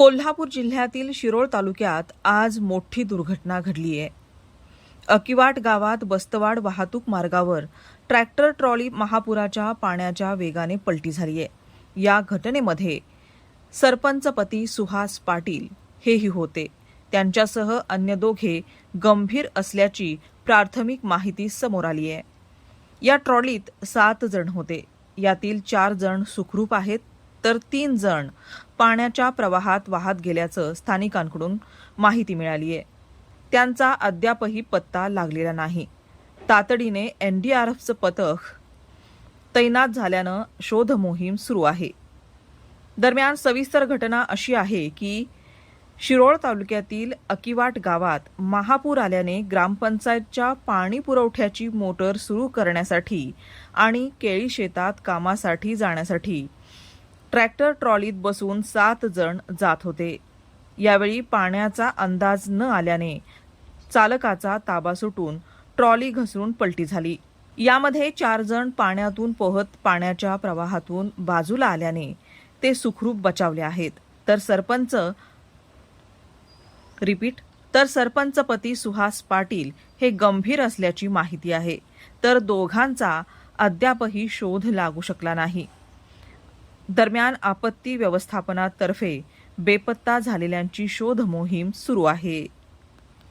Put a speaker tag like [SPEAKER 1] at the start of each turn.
[SPEAKER 1] कोल्हापूर जिल्ह्यातील शिरोळ तालुक्यात आज मोठी दुर्घटना घडली आहे. अकिवाट गावात बस्तवाड वाहतूक मार्गावर ट्रॅक्टर ट्रॉली महापुराच्या पाण्याच्या वेगाने पलटी झाली आहे. या घटनेमध्ये सरपंच पती सुहास पाटील हेही होते. त्यांच्यासह अन्य दोघे गंभीर असल्याची प्राथमिक माहिती समोर आली आहे. या ट्रॉलीत सात जण होते. यातील चार जण सुखरूप आहेत. तर तीन जण पाण्याच्या प्रवाहात वाहत गेल्याचं स्थानिकांकडून माहिती मिळाली आहे त्यांचा अद्यापही पत्ता लागलेला नाही. तातडीने एनडीआरएफचं पथक तैनात झाल्यानं शोध मोहीम सुरू आहे. दरम्यान सविस्तर घटना अशी आहे की शिरोळ तालुक्यातील अकिवाट गावात महापूर आल्याने ग्रामपंचायतच्या पाणी पुरवठ्याची मोटर सुरू करण्यासाठी आणि केळी शेतात कामासाठी जाण्यासाठी ट्रॅक्टर ट्रॉलीत बसून सात जण जात होते. यावेळी पाण्याचा अंदाज न आल्याने चालकाचा ताबा सुटून ट्रॉली घसरून पलटी झाली. यामध्ये चार जण पाण्यातून पोहत पाण्याच्या प्रवाहातून बाजूला आल्याने ते सुखरूप बचावले आहेत. तर सरपंच रिपीट तर सरपंच पती सुहास पाटील हे गंभीर असल्याची माहिती आहे. तर दोघांचा अद्यापही शोध लागू शकला नाही. दरम्यान आपत्ती व्यवस्थापनातर्फे बेपत्ता झालेल्यांची शोध मोहीम सुरू आहे.